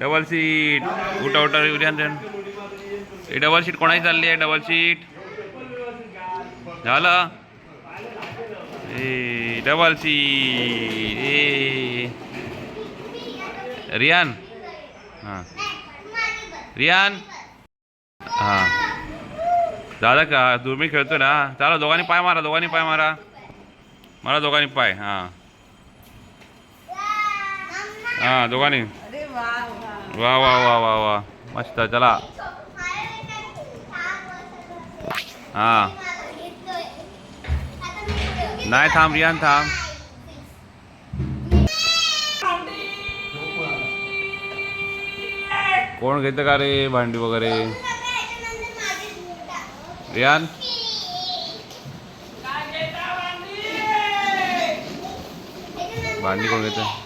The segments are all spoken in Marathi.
Double seat. उठा उठा रियान रियान हे डबल सीट कोणाची चालली आहे? Double seat. झालं. ए डबल सीट. ए. रियान. हां. रियान. हां. दादा का? दुर्मी खेळतो ना? चला दोघांनी पाय मारा दोघांनी पाय मारा. मारा दोघांनी पाय हां. हां दोघांनी. अरे वा वा वा वा वा. मस्त चला. हां. नाही थांब रियान थांब. कोण घेतं का रे भांडी वगैरे? रियान? भांडी कोण घेतं?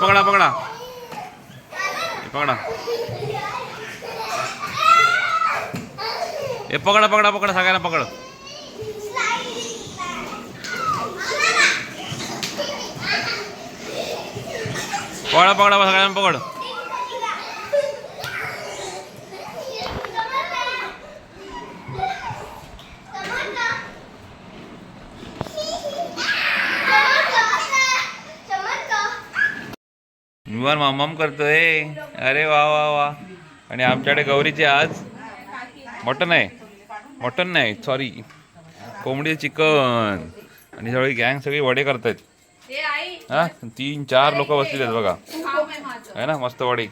पकडा पकडा. हे पकडा. हे पकडा पकडा पकडा सगळ्यांना पकड. पकडा पकडा सगळ्यांना पकड. निवार मामाम करतोय. अरे वा वा वा. आणि आमच्याकडे गौरीचे आज मटन आहे. मटन नाही सॉरी कोंबडी चिकन. आणि सगळी गँग सगळी वडे करतायत. हे हा? तीन चार लोक बसलेले आहेत बघा. आहे ना मस्त वडे.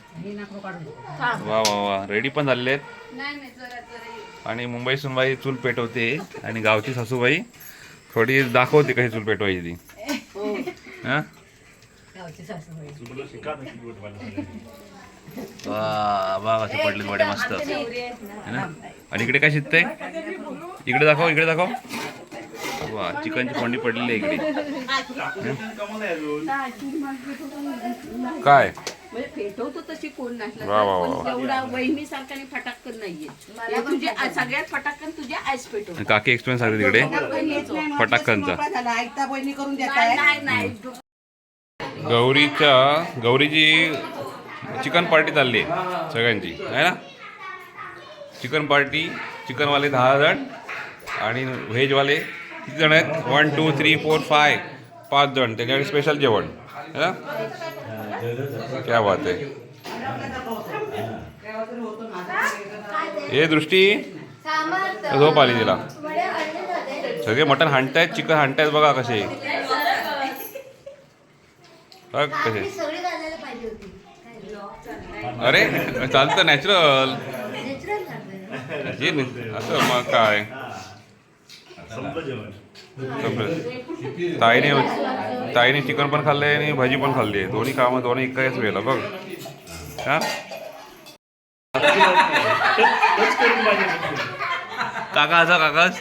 वा वा वा. रेडी पण झालेले आहेत. आणि मुंबई सुनबाई चूल पेटवते. आणि गावची सासूबाई थोडी दाखवते कशी चूल पेटवायची ती. हा? वा वा कसे पडले वडे मस्त. है ना? आणि इकडे काय शिजतंय इकडे दाखव इकडे दाखव. वा चिकनची कोंडी पडलेली आहे इकडे. काय? म्हणजे पेटवतो तशी कोण नाही. एवढा वहिनी सारखा फटाकन नाहीये. हे तुझे सगळ्यात फटाकन तुझे आईस पेटव काकी एक्सपिरियन्स आहे तिकडे. ऐकता बहिणी करून देताय. नाही. गौरीच्या गौरीची चिकन पार्टी चालली आहे सगळ्यांची आहे ना? चिकन पार्टी चिकनवाले दहा जण आणि व्हेजवाले किती जण आहेत? One two three four five पाच जण त्याच्यासाठी स्पेशल जेवण है ना? क्या बात आहे. हे दृष्टी झोप आली तिला. सगळे मटण हाणतायत चिकन हाणतायत बघा कसे. बघ कसे सगळी घालायला पाहिजे होती. अरे चालतं नॅचरल जे असं मग काय? संपलं. ताईने ताईने चिकन पण खाल्लंय आणि भाजी पण खाल्ली आहे. दोन्ही कामं दोन्ही एकाच वेळेला बघ. हा? काका हसा काकाच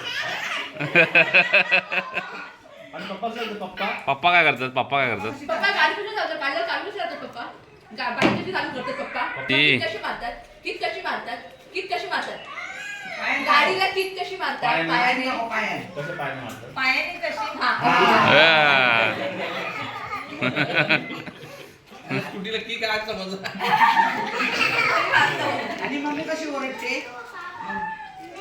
पप्पा काय करतात पप्पा? काय करतात? ती. कशी मारतात? कशी मारतात? किक कशी मारतात? गाडीला किक कशी मारतात? पायाने. पायाने. कशी? हा. आ. स्कूटीला की काय आणि मम्मी कशी ओरडते?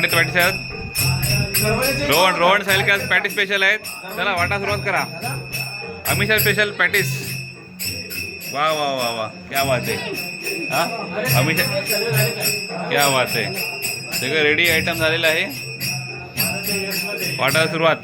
Hundred twenty seven Rohan Rohan सायलकाज patty special आहेत. चला वाटा सुरुवात करा. अमिषा स्पेशल पॅटीस वा वा वा वा. क्या बात आहे. हां? अमिषा क्या बात आहे. सगळं रेडी आयटम झालेलं आहे. वाटायला सुरुवात.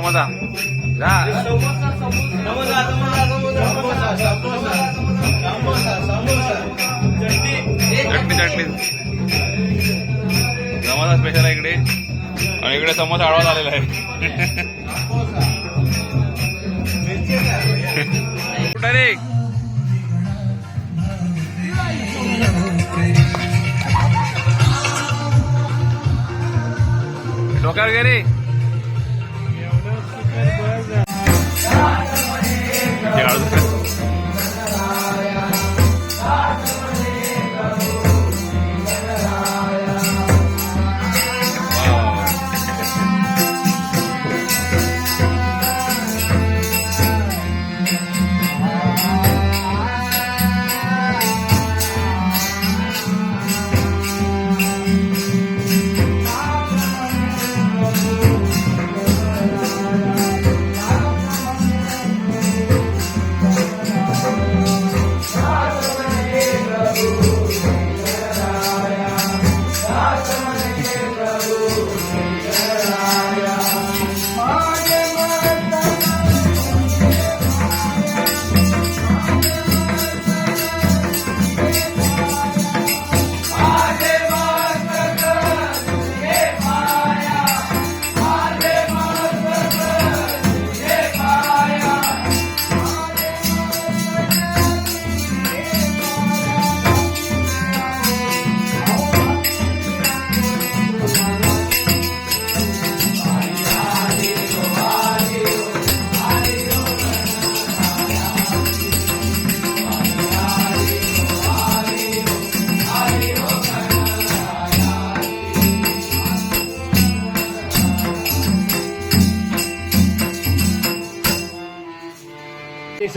समजा जा. चटणी चटणी. समोसा स्पेशल आहे इकडे. आणि इकडे समोसा आडवा झालेला आहे. कुठं रे? डोक्यावर गे रे.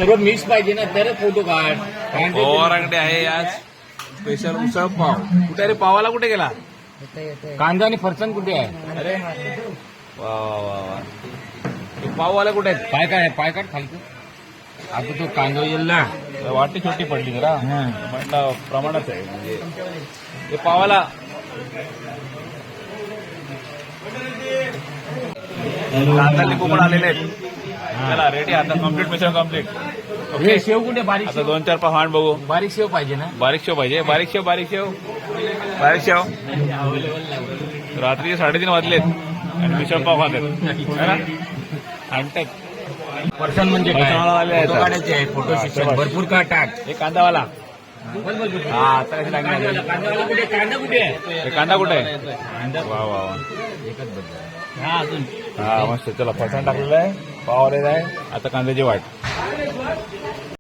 सर्व मिक्स पाहिजे ना तरच फोटो काढ ते- पवारांकडे आहे आज. स्पेशल उसळ पाव. कुठे रे? पावाला कुठे गेला? कांदा आणि फरसाण कुठे आहे? अरे. वा वा वा. वा हे पाववाला कुठे आहेत पाय काय पाय काढ खालचं. आता तो कांदा येईल ना. वाटी छोटी पडली जरा. म्हटलं प्रमाणात आहे. म्हणजे हे पावाला. कांदा लिंबू पण आलेले आहेत. चला रेडी आता कंप्लीट मिश्रण कंप्लीट हे शेव कुठे? बारीक आता शेव? दोन चार पाव हांड बघू. बारीक शेव पाहिजे ना? बारीक शेव पाहिजे. बारीक शेव बारीक शेव. बारीक शेव. रात्री साडेतीन वाजलेत. आणि मिसळ पाव खातात. है ना? आणतात फरसाण म्हणजे काय? फरसाण आले आहेत. फोटो काढायचे आहे फोटो सेशन बस. भरपूर का टाक. हे कांदावाला. हा आता कशी लागणार कांदावाला कुठे? कांदा कुठे? आहे हे कांदा कुठे? आहे कांदा. वा वा हा अजून. हा मस्त. चला टाकलेलं आहे. पाव आलेला आहे. आता कांद्याची वाट. Thank you.